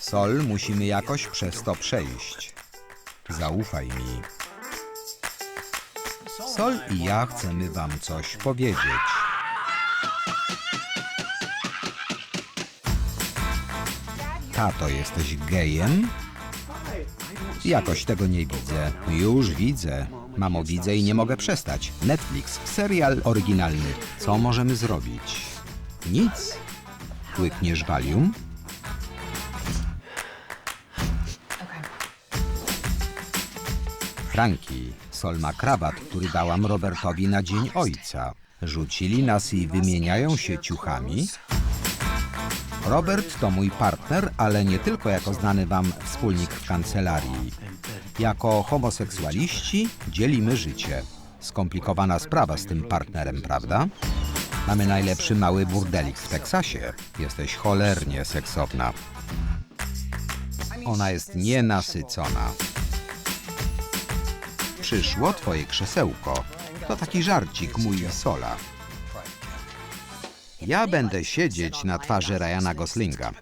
Sol, musimy jakoś przez to przejść. Zaufaj mi. Sol i ja chcemy wam coś powiedzieć. Tato, jesteś gejem? Jakoś tego nie widzę. Już widzę. Mamo, widzę i nie mogę przestać. Netflix, serial oryginalny. Co możemy zrobić? Nic. Łykniesz Valium? Franki, Sol ma krawat, który dałam Robertowi na Dzień Ojca. Rzucili nas i wymieniają się ciuchami. Robert to mój partner, ale nie tylko jako znany wam wspólnik w kancelarii. Jako homoseksualiści dzielimy życie. Skomplikowana sprawa z tym partnerem, prawda? Mamy najlepszy mały burdelik w Teksasie. Jesteś cholernie seksowna. Ona jest nienasycona. Przyszło twoje krzesełko. To taki żarcik mój Sola. Ja będę siedzieć na twarzy Ryana Goslinga.